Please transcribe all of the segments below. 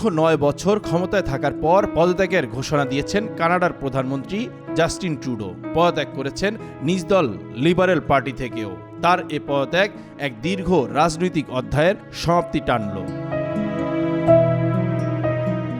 দীর্ঘ নয় বছর ক্ষমতায় থাকার পর পদত্যাগের ঘোষণা দিয়েছেন কানাডার প্রধানমন্ত্রী জাস্টিন ট্রুডো। পদত্যাগ করেছেন নিজ দল লিবারেল পার্টি থেকেও। তার এ পদত্যাগ এক দীর্ঘ রাজনৈতিক অধ্যায়ের সমাপ্তি টানল।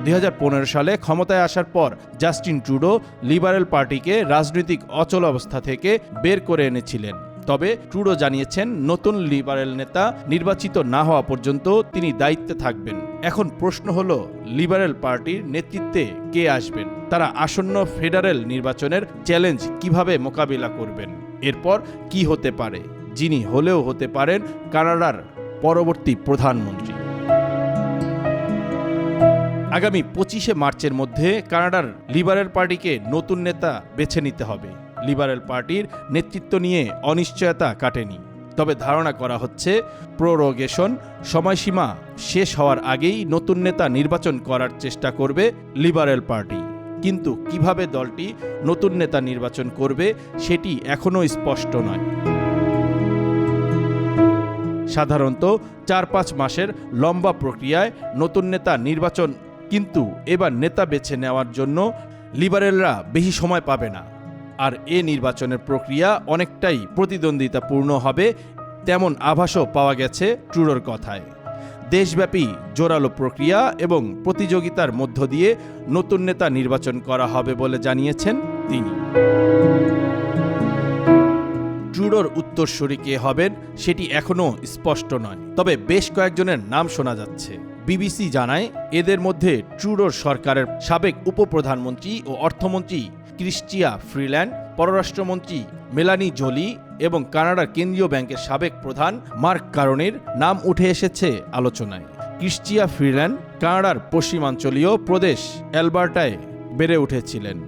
দুই হাজার পনেরো সালে ক্ষমতায় আসার পর জাস্টিন ট্রুডো লিবারেল পার্টিকে রাজনৈতিক অচল অবস্থা থেকে বের করে এনেছিলেন। তবে ট্রুডো জানিয়েছেন, নতুন লিবারেল নেতা নির্বাচিত না হওয়া পর্যন্ত তিনি দায়িত্বে থাকবেন। এখন প্রশ্ন হল, লিবারেল পার্টির নেতৃত্বে কে আসবেন? তারা আসন্ন ফেডারেল নির্বাচনের চ্যালেঞ্জ কীভাবে মোকাবিলা করবেন? এরপর কি হতে পারে? যিনি হলেও হতে পারেন কানাডার পরবর্তী প্রধানমন্ত্রী। আগামী পঁচিশে মার্চের মধ্যে কানাডার লিবারেল পার্টিকে নতুন নেতা বেছে নিতে হবে। লিবারেল পার্টির নেতৃত্ব নিয়ে অনিশ্চয়তা কাটেনি। তবে ধারণা করা হচ্ছে, প্রোরোগেশন সময়সীমা শেষ হওয়ার আগেই নতুন নেতা নির্বাচন করার চেষ্টা করবে লিবারেল পার্টি। কিন্তু কীভাবে দলটি নতুন নেতা নির্বাচন করবে সেটি এখনও স্পষ্ট নয়। সাধারণত চার পাঁচ মাসের লম্বা প্রক্রিয়ায় নতুন নেতা নির্বাচন কিন্তু এবার নেতা বেছে নেওয়ার জন্য লিবারেলরা বেশি সময় পাবে না। আর এ নির্বাচনের প্রক্রিয়া অনেকটাই প্রতিদ্বন্দ্বিতাপূর্ণ হবে, তেমন আভাসও পাওয়া গেছে ট্রুডোর কথায়। দেশব্যাপী জোরালো প্রক্রিয়া এবং প্রতিযোগিতার মধ্য দিয়ে নতুন নেতা নির্বাচন করা হবে বলে জানিয়েছেন তিনি। ট্রুডোর উত্তরসূরি কে হবেন সেটি এখনও স্পষ্ট নয়, তবে বেশ কয়েকজনের নাম শোনা যাচ্ছে। বিবিসি জানায়, এদের মধ্যে ট্রুডোর সরকারের সাবেক উপপ্রধানমন্ত্রী ও অর্থমন্ত্রী ক্রিস্টিয়া ফ্রিল্যান্ড, পররাষ্ট্রমন্ত্রী মেলানি জোলি এবং কানাডার কেন্দ্রীয় ব্যাংকের সাবেক প্রধান মার্ক কারণের নাম উঠে এসেছে আলোচনায়। ক্রিস্টিয়া ফ্রিল্যান্ড, কানাডার পশ্চিমাঞ্চলীয় প্রদেশ অ্যালবার্টায় বেড়ে উঠেছিলেন।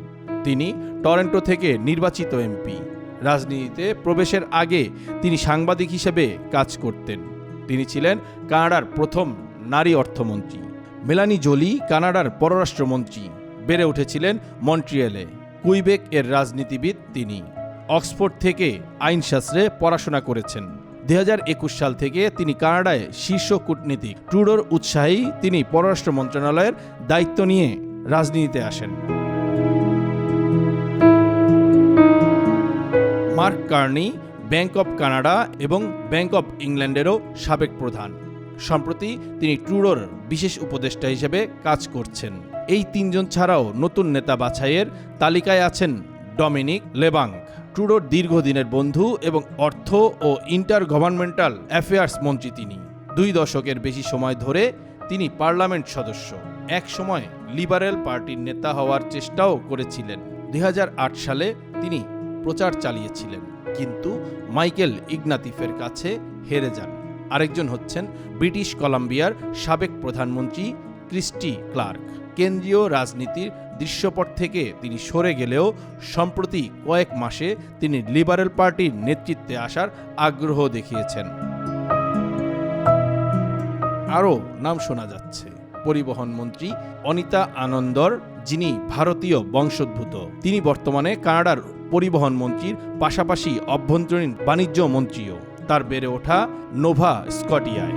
তিনি টরেন্টো থেকে নির্বাচিত এমপি। রাজনীতিতে প্রবেশের আগে তিনি সাংবাদিক হিসেবে কাজ করতেন। তিনি ছিলেন কানাডার প্রথম নারী অর্থমন্ত্রী। মেলানি জোলি কানাডার পররাষ্ট্রমন্ত্রী। বেড়ে উঠেছিলেন মন্ট্রিয়েলে। কুইবেক এর রাজনীতিবিদ তিনি। অক্সফোর্ড থেকে আইনশাস্ত্রে পড়াশোনা করেছেন। দু একুশ সাল থেকে তিনি কানাডায় শীর্ষ কূটনীতিক ট্রুডোর উৎসাহী তিনি পররাষ্ট্র মন্ত্রণালয়ের দায়িত্ব নিয়ে রাজনীতিতে আসেন। Mark Carney, bank of Canada এবং ব্যাংক অব ইংল্যান্ডেরও সাবেক প্রধান। সম্প্রতি তিনি ট্রুডোর বিশেষ উপদেষ্টা হিসেবে কাজ করছেন। এই তিনজন ছাড়াও নতুন নেতা বাছাইয়ের তালিকায় আছেন ডমিনিক লেবাং, ট্রুডোর দীর্ঘদিনের বন্ধু এবং অর্থ ও ইন্টার গভর্নমেন্টাল অ্যাফেয়ার্স মন্ত্রী তিনি। দুই দশকের বেশি সময় ধরে তিনি পার্লামেন্ট সদস্য। এক সময় লিবারেল পার্টির নেতা হওয়ার চেষ্টাও করেছিলেন। দু হাজার আট সালে তিনি প্রচার চালিয়েছিলেন, কিন্তু মাইকেল ইগনাতিফের কাছে হেরে যান। আরেকজন হচ্ছেন ব্রিটিশ কলাম্বিয়ার সাবেক প্রধানমন্ত্রী ক্রিস্টি ক্লার্ক। কেন্দ্রীয় রাজনীতির দৃশ্যপট থেকে তিনি সরে গেলেও, সম্প্রতি কয়েক মাসে তিনি লিবারেল পার্টির নেতৃত্বে আসার আগ্রহ দেখিয়েছেন। আরও নাম শোনা যাচ্ছে। পরিবহন মন্ত্রী অনিতা আনন্দর, যিনি ভারতীয় বংশোদ্ভূত, তিনি বর্তমানে কানাডার পরিবহন মন্ত্রীর পাশাপাশি অভ্যন্তরীণ বাণিজ্য মন্ত্রীও। তার বেড়ে ওঠা নোভা স্কটিয়ায়।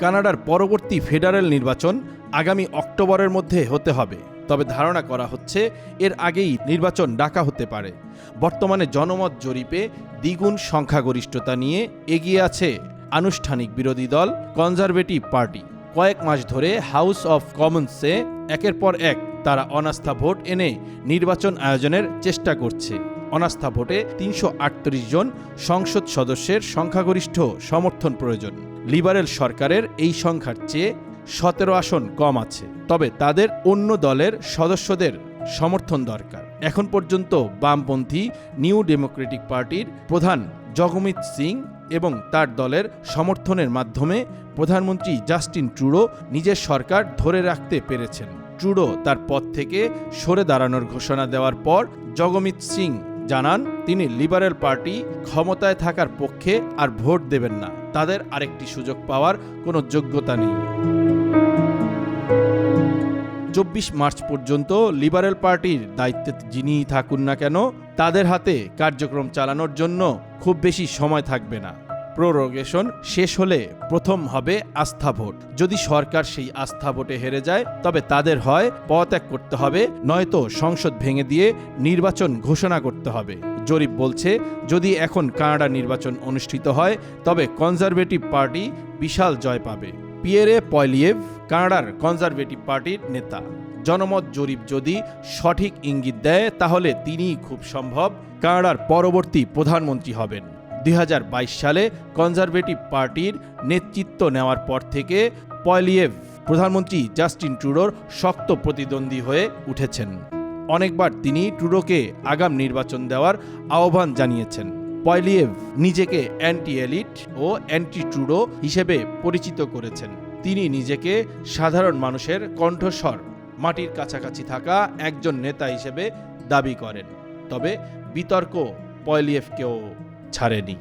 কানাডার পরবর্তী ফেডারেল নির্বাচন আগামী অক্টোবরের মধ্যে হতে হবে। তবে ধারণা করা হচ্ছে, এর আগেই নির্বাচন ডাকা হতে পারে। বর্তমানে জনমত জরিপে দ্বিগুণ সংখ্যাগরিষ্ঠতা নিয়ে এগিয়ে আছে আনুষ্ঠানিক বিরোধী দল কনজারভেটিভ পার্টি। কয়েক মাস ধরে হাউস অফ কমন্সে একের পর এক তারা অনাস্থা ভোট এনে নির্বাচন আয়োজনের চেষ্টা করছে। অনাস্থা ভোটে তিনশো আটত্রিশ জন সংসদ সদস্যের সংখ্যাগরিষ্ঠ সমর্থন প্রয়োজন। লিবারেল সরকারের এই সংখ্যার চেয়ে সতেরো আসন কম আছে। তবে তাদের অন্য দলের সদস্যদের সমর্থন দরকার। এখন পর্যন্ত বামপন্থী নিউ ডেমোক্রেটিক পার্টির প্রধান জগমিত সিং এবং তার দলের সমর্থনের মাধ্যমে প্রধানমন্ত্রী জাস্টিন ট্রুডো নিজের সরকার ধরে রাখতে পেরেছেন। ট্রুডো তার পদ থেকে সরে দাঁড়ানোর ঘোষণা দেওয়ার পর জগমিত সিং জানান, তিনি লিবারেল পার্টি ক্ষমতায় থাকার পক্ষে আর ভোট দেবেন না। তাদের আরেকটি সুযোগ পাওয়ার কোনো যোগ্যতা নেই। চব্বিশ মার্চ পর্যন্ত লিবারেল পার্টির দায়িত্বে যিনি থাকুন না কেন, তাদের হাতে কার্যক্রম চালানোর জন্য খুব বেশি সময় থাকবে না। প্রোরোগেশন শেষ হলে প্রথম হবে আস্থা ভোট। যদি সরকার সেই আস্থা ভোটে হেরে যায়, তবে তাদের হয় পদত্যাগ করতে হবে, নয়তো সংসদ ভেঙে দিয়ে নির্বাচন ঘোষণা করতে হবে। জরিপ বলছে, যদি এখন কানাডা নির্বাচন অনুষ্ঠিত হয়, তবে কনজারভেটিভ পার্টি বিশাল জয় পাবে। পিয়েরে পয়লিয়েভ, কানাডার কনজারভেটিভ পার্টির নেতা। জনমত জরিপ যদি সঠিক ইঙ্গিত দেয়, তাহলে তিনিই খুব সম্ভব কানাডার পরবর্তী প্রধানমন্ত্রী হবেন। দুই হাজার বাইশ সালে কনজারভেটিভ পার্টির নেতৃত্ব নেওয়ার পর থেকে পয়লিয়েভ প্রধানমন্ত্রী জাস্টিন ট্রুডোর শক্ত প্রতিদ্বন্দ্বী হয়ে উঠেছেন। অনেকবার তিনি ট্রুডোকে আগাম নির্বাচন দেওয়ার আহ্বান জানিয়েছেন। পয়লিয়েভ নিজেকে অ্যান্টি এলিট ও অ্যান্টি ট্রুডো হিসেবে পরিচিত করেছেন। তিনি নিজেকে সাধারণ মানুষের কণ্ঠস্বর, মাটির কাছাকাছি থাকা একজন নেতা হিসেবে দাবি করেন। তবে বিতর্ক পয়লিয়েভকেও ছাড়েনি।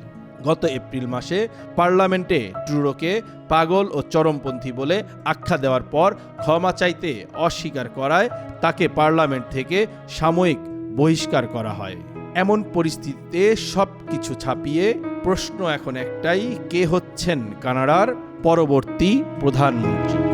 গত এপ্রিল মাসে পার্লামেন্টে ট্রুডোকে পাগল ও চরমপন্থী বলে আখ্যা দেওয়ার পর ক্ষমা চাইতে অস্বীকার করায় তাকে পার্লামেন্ট থেকে সাময়িক বহিষ্কার করা হয়। এমন পরিস্থিতিতে সব কিছু ছাপিয়ে প্রশ্ন এখন একটাই, কে হচ্ছেন কানাডার পরবর্তী প্রধানমন্ত্রী?